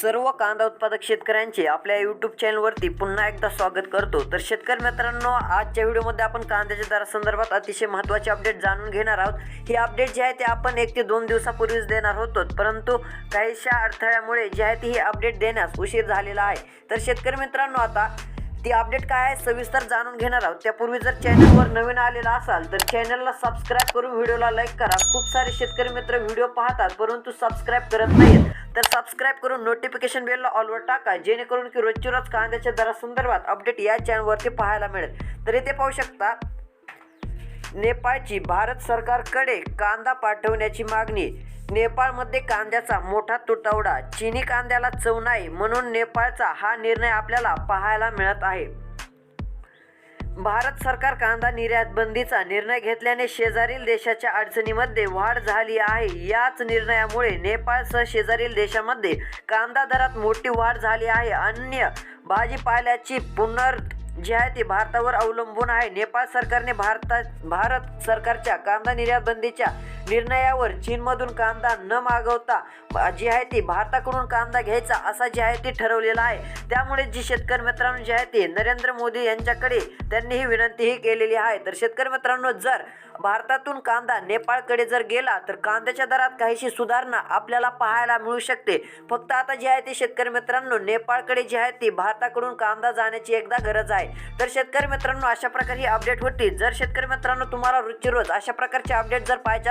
सर्व कांदा उत्पादक शेतकऱ्यांचे आपल्या यूट्यूब चॅनलवरती पुन्हा एकदा स्वागत करतो. तर शेतकरी मित्रांनो आजच्या व्हिडिओमध्ये आपण कांद्याच्या दरासंदर्भात अतिशय महत्त्वाचे अपडेट जाणून घेणार आहोत. ही अपडेट जी आहे ते आपण एक ते दोन दिवसापूर्वीच देणार होतो परंतु काहीशा अडथळ्यामुळे जी आहे ती ही अपडेट देण्यास उशीर झालेला आहे. तर शेतकरी मित्रांनो आता ती अपडेट काय आहे सविस्तर जाणून घेणार आहोत. त्यापूर्वी जर चॅनलवर नवीन आलेला असाल तर चॅनलला सबस्क्राईब करून व्हिडिओला लाईक करा. खूप सारे शेतकरी मित्र व्हिडिओ पाहतात परंतु सबस्क्राईब करत नाहीत. तर सबस्क्राईब करून नोटिफिकेशन बेलला ऑलवर टाका जेणेकरून की रोजची रोज कांद्याच्या दरासंदर्भात अपडेट या चॅनलवरती पाहायला मिळेल. तर इथे पाहू शकता नेपाळची भारत सरकारकडे कांदा पाठवण्याची मागणी. नेपाळमध्ये कांद्याचा मोठा तुटवडा चिनी कांद्याला चव नाही म्हणून नेपाळचा हा निर्णय आपल्याला पाहायला मिळत आहे. भारत सरकार कांदा निर्यात बंदीचा निर्णय घेतल्याने शेजारील देशाच्या अडचणीमध्ये वाढ झाली आहे. याच निर्णयामुळे नेपाळसह शेजारील देशामध्ये कांदा दरात मोठी वाढ झाली आहे. अन्य भाजीपाल्याची पुनर् जी आहे ती भारतावर अवलंबून आहे. नेपाळ सरकारने भारता भारत सरकारच्या कांदा निर्यात बंदीच्या निर्णयावर चीनमधून कांदा न मागवता जी आहे ती भारताकडून कांदा घ्यायचा असा जी आहे ती ठरवलेला आहे. त्यामुळे जी शेतकरी मित्रांनो जी आहे ती नरेंद्र मोदी यांच्याकडे त्यांनी ही विनंतीही केलेली आहे. तर शेतकरी मित्रांनो जर भारतातून कांदा नेपाळकडे जर गेला तर कांद्याच्या दरात काहीशी सुधारणा आपल्याला पाहायला मिळू शकते. फक्त आता जी आहे ती शेतकरी मित्रांनो नेपाळकडे जी आहे ती भारताकडून कांदा जाण्याची एकदा गरज आहे. तर शेतकरी मित्रांनो अशा प्रकारे ही अपडेट होती. जर शेतकरी मित्रांनो तुम्हाला रोजची रोज अशा प्रकारचे अपडेट जर पाहिजे